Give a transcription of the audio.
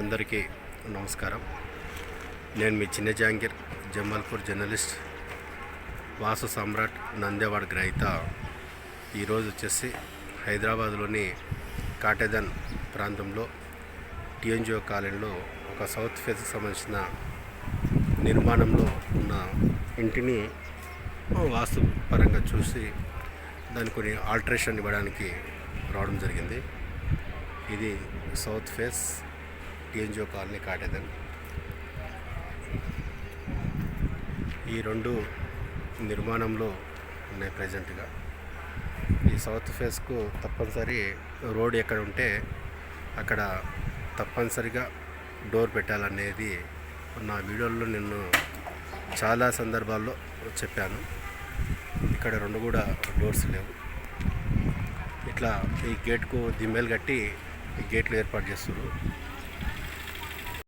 అందరికీ నమస్కారం. నేను మీ చిన్న జాంగీర్ జమ్మల్పూర్ జర్నలిస్ట్ వాసు సమ్రాట్ నందేవాడ గ్రహీత. ఈరోజు వచ్చేసి హైదరాబాద్లోని కాటేదన్ ప్రాంతంలో టిఎన్జిఓ కాలనీలో ఒక సౌత్ ఫేస్కి సంబంధించిన నిర్మాణంలో ఉన్న ఇంటిని వాస్తు పరంగా చూసి దాని కొన్ని ఆల్టరేషన్ ఇవ్వడానికి రావడం జరిగింది. ఇది south face TNGO colony Katedan. ఈ రెండు నిర్మాణంలో ఉన్నాయి ప్రజెంట్గా. ఈ సౌత్ ఫేస్కు తప్పనిసరి రోడ్ ఎక్కడ ఉంటే అక్కడ తప్పనిసరిగా డోర్ పెట్టాలనేది నా వీడియోలో నేను చాలా సందర్భాల్లో చెప్పాను. ఇక్కడ రెండు కూడా డోర్స్ లేవు. ఇట్లా ఈ గేట్కు దిమ్మెలు కట్టి ఈ గేట్లు ఏర్పాటు చేస్తున్నారు.